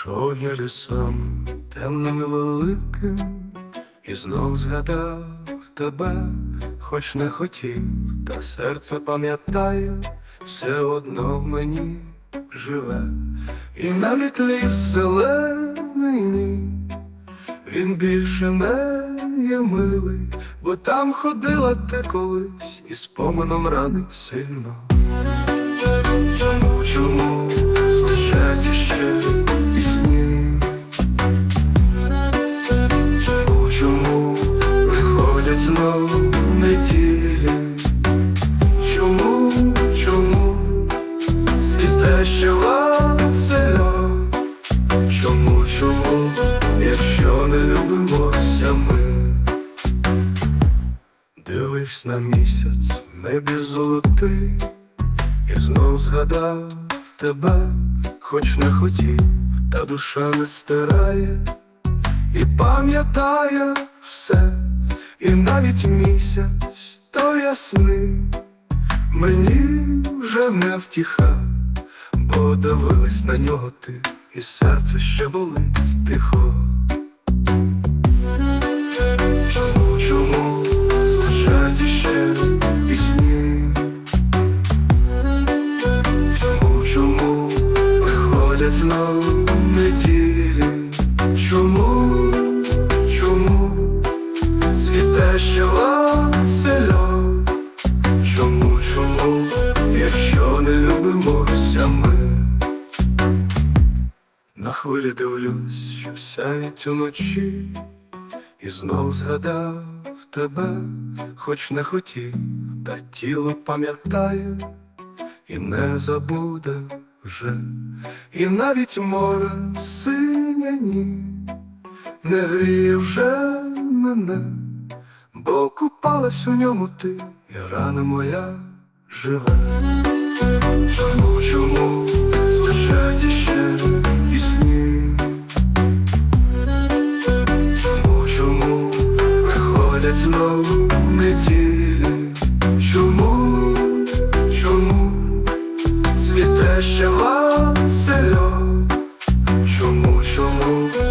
Ішов я лісом темним і великим, і знов згадав тебе, хоч не хотів, та серце пам'ятає, все одно в мені живе, і навіть ліс зелений мій, він більше не є милий, бо там ходила ти колись, і спомином ранить сильно. Чому, чому іще Дивився на місяць, в небі золотий, і знов згадав тебе, хоч не хотів, та душа не стирає, і пам'ятає все, і навіть місяць то ясний, мені вже не втіха, бо дивилась на нього ти, і серце ще болить тихо. Знову неділі? Чому, чому цвіте ще весело? Чому, чому, якщо не любимося ми? На хвилі дивлюсь, що сяють уночі, і знов згадав тебе, хоч не хотів, та тіло пам'ятає і не забуде вже, і навіть море синя ні, не гріє вже мене, бо купалась у ньому ти, і рана моя живе. Чому, чому звучать іще пісні? Чому, чому приходять знову 这是花四落，树木树木。